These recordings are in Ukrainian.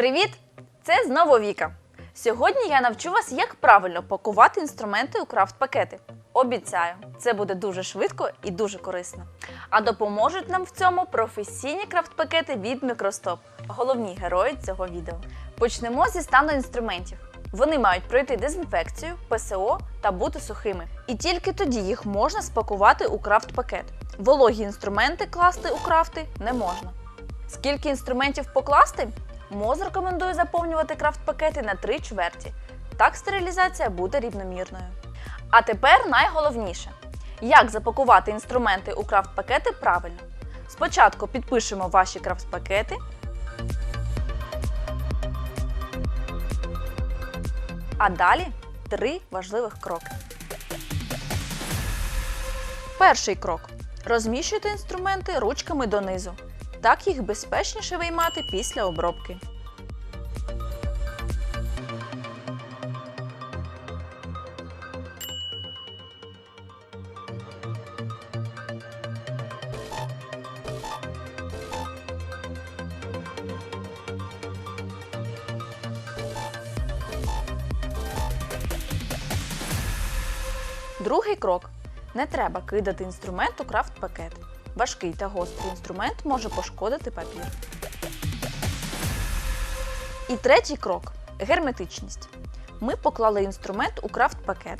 Привіт! Це знову Віка. Сьогодні я навчу вас, як правильно пакувати інструменти у крафт-пакети. Обіцяю, це буде дуже швидко і дуже корисно. А допоможуть нам в цьому професійні крафт-пакети від Microstop, головні герої цього відео. Почнемо зі стану інструментів. Вони мають пройти дезінфекцію, ПСО та бути сухими. І тільки тоді їх можна спакувати у крафт-пакет. Вологі інструменти класти у крафти не можна. Скільки інструментів покласти? МОЗ рекомендує заповнювати крафт-пакети на три чверті. Так стерилізація буде рівномірною. А тепер найголовніше: як запакувати інструменти у крафт-пакети правильно. Спочатку підпишемо ваші крафт-пакети. А далі три важливих кроки. Перший крок. Розміщуйте інструменти ручками донизу. Так їх безпечніше виймати після обробки. Другий крок. Не треба кидати інструмент у крафт-пакет. Важкий та гострий інструмент може пошкодити папір. І третій крок герметичність. Ми поклали інструмент у крафт-пакет.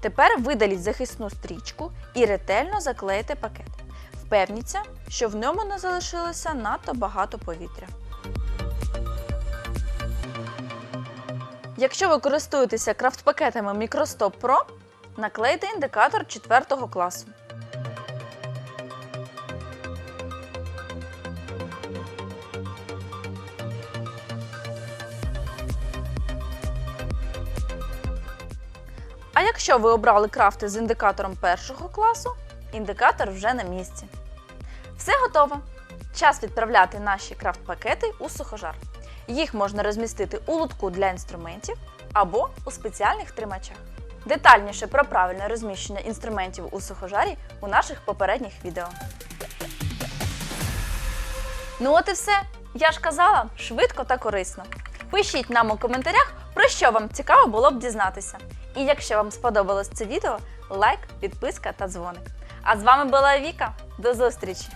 Тепер видаліть захисну стрічку і ретельно заклейте пакет. Впевніться, що в ньому не залишилося надто багато повітря. Якщо ви користуєтеся крафт-пакетами Microstop Pro, наклейте індикатор 4 класу. А якщо ви обрали крафти з індикатором першого класу, індикатор вже на місці. Все готово. Час відправляти наші крафт-пакети у сухожар. Їх можна розмістити у лотку для інструментів або у спеціальних тримачах. Детальніше про правильне розміщення інструментів у сухожарі у наших попередніх відео. Ну от і все. Я ж казала, швидко та корисно. Пишіть нам у коментарях, про що вам цікаво було б дізнатися. І якщо вам сподобалось це відео, лайк, підписка та дзвоник. А з вами була Віка. До зустрічі!